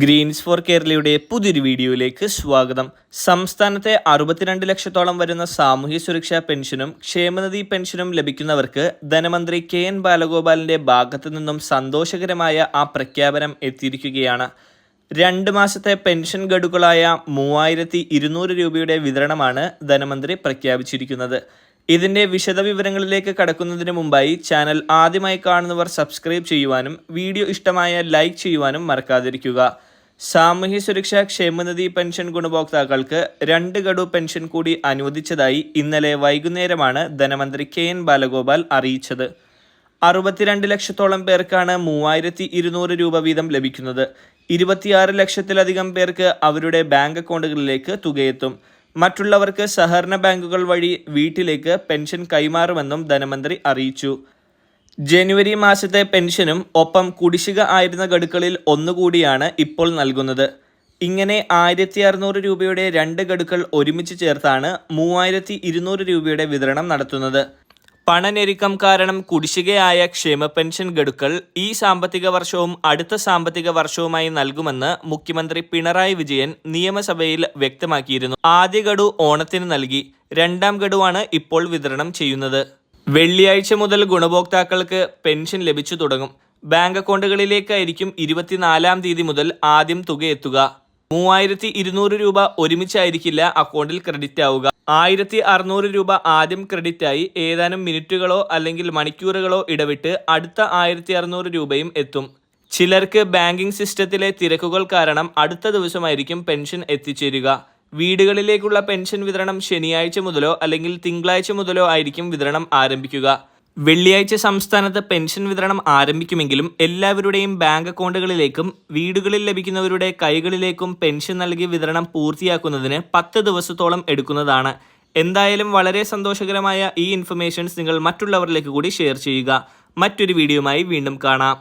Green's four കേരളയുടെ പുതിയൊരു വീഡിയോയിലേക്ക് സ്വാഗതം. സംസ്ഥാനത്തെ അറുപത്തിരണ്ട് ലക്ഷത്തോളം വരുന്ന സാമൂഹ്യ സുരക്ഷാ പെൻഷനും ക്ഷേമനിധി പെൻഷനും ലഭിക്കുന്നവർക്ക് ധനമന്ത്രി കെ എൻ ബാലഗോപാലിന്റെ ഭാഗത്തു നിന്നും സന്തോഷകരമായ ആ പ്രഖ്യാപനം എത്തിയിരിക്കുകയാണ്. രണ്ട് മാസത്തെ പെൻഷൻ ഗഡുക്കളായ മൂവായിരത്തി ഇരുന്നൂറ് രൂപയുടെ വിതരണമാണ് ധനമന്ത്രി പ്രഖ്യാപിച്ചിരിക്കുന്നത്. ഇതിന്റെ വിശദവിവരങ്ങളിലേക്ക് കടക്കുന്നതിന് മുമ്പായി ചാനൽ ആദ്യമായി കാണുന്നവർ സബ്സ്ക്രൈബ് ചെയ്യുവാനും വീഡിയോ ഇഷ്ടമായ ലൈക്ക് ചെയ്യുവാനും മറക്കാതിരിക്കുക. സാമൂഹ്യ സുരക്ഷാ ക്ഷേമനിധി പെൻഷൻ ഗുണഭോക്താക്കൾക്ക് രണ്ട് ഗഡു പെൻഷൻ കൂടി അനുവദിച്ചതായി ഇന്നലെ വൈകുന്നേരമാണ് ധനമന്ത്രി കെ എൻ ബാലഗോപാൽ അറിയിച്ചത്. അറുപത്തിരണ്ട് ലക്ഷത്തോളം പേർക്കാണ് മൂവായിരത്തി ഇരുന്നൂറ് രൂപ വീതം ലഭിക്കുന്നത്. ഇരുപത്തിയാറ് ലക്ഷത്തിലധികം പേർക്ക് അവരുടെ ബാങ്ക് അക്കൗണ്ടുകളിലേക്ക് തുകയെത്തും. മറ്റുള്ളവർക്ക് സഹകരണ ബാങ്കുകൾ വഴി വീട്ടിലേക്ക് പെൻഷൻ കൈമാറുമെന്നും ധനമന്ത്രി അറിയിച്ചു. ജനുവരി മാസത്തെ പെൻഷനും ഒപ്പം കുടിശ്ശിക ആയിരുന്ന ഗഡുക്കളിൽ ഒന്നുകൂടിയാണ് ഇപ്പോൾ നൽകുന്നത്. ഇങ്ങനെ ആയിരത്തി അറുന്നൂറ് രൂപയുടെ രണ്ട് ഗഡുക്കൾ ഒരുമിച്ച് ചേർത്താണ് മൂവായിരത്തി ഇരുന്നൂറ് രൂപയുടെ വിതരണം നടത്തുന്നത്. പണഞ്ഞെരുക്കം കാരണം കുടിശ്ശികയായ ക്ഷേമ പെൻഷൻ ഗഡുക്കൾ ഈ സാമ്പത്തിക വർഷവും അടുത്ത സാമ്പത്തിക വർഷവുമായി നൽകുമെന്ന് മുഖ്യമന്ത്രി പിണറായി വിജയൻ നിയമസഭയിൽ വ്യക്തമാക്കിയിരുന്നു. ആദ്യ ഗഡു ഓണത്തിന് നൽകി രണ്ടാം ഗഡുവാണ് ഇപ്പോൾ വിതരണം ചെയ്യുന്നത്. വെള്ളിയാഴ്ച മുതൽ ഗുണഭോക്താക്കൾക്ക് പെൻഷൻ ലഭിച്ചു തുടങ്ങും. ബാങ്ക് അക്കൗണ്ടുകളിലേക്കായിരിക്കും ഇരുപത്തിനാലാം തീയതി മുതൽ ആദ്യം തുക എത്തുക. മൂവായിരത്തി ഇരുന്നൂറ് രൂപ ഒരുമിച്ചായിരിക്കില്ല അക്കൗണ്ടിൽ ക്രെഡിറ്റ് ആവുക. ആയിരത്തി അറുന്നൂറ് രൂപ ആദ്യം ക്രെഡിറ്റായി ഏതാനും മിനിറ്റുകളോ അല്ലെങ്കിൽ മണിക്കൂറുകളോ ഇടവിട്ട് അടുത്ത ആയിരത്തി അറുന്നൂറ് രൂപയും എത്തും. ചിലർക്ക് ബാങ്കിംഗ് സിസ്റ്റത്തിലെ തിരക്കുകൾ കാരണം അടുത്ത ദിവസമായിരിക്കും പെൻഷൻ എത്തിച്ചേരുക. വീടുകളിലേക്കുള്ള പെൻഷൻ വിതരണം ശനിയാഴ്ച മുതലോ അല്ലെങ്കിൽ തിങ്കളാഴ്ച മുതലോ ആയിരിക്കും വിതരണം ആരംഭിക്കുക. വെള്ളിയാഴ്ച സംസ്ഥാനത്ത് പെൻഷൻ വിതരണം ആരംഭിക്കുമെങ്കിലും എല്ലാവരുടെയും ബാങ്ക് അക്കൗണ്ടുകളിലേക്കും വീടുകളിൽ ലഭിക്കുന്നവരുടെ കൈകളിലേക്കും പെൻഷൻ നൽകി വിതരണം പൂർത്തിയാക്കുന്നതിന് പത്ത് ദിവസത്തോളം എടുക്കുന്നതാണ്. എന്തായാലും വളരെ സന്തോഷകരമായ ഈ ഇൻഫർമേഷൻസ് നിങ്ങൾ മറ്റുള്ളവരിലേക്ക് കൂടി ഷെയർ ചെയ്യുക. മറ്റൊരു വീഡിയോയുമായി വീണ്ടും കാണാം.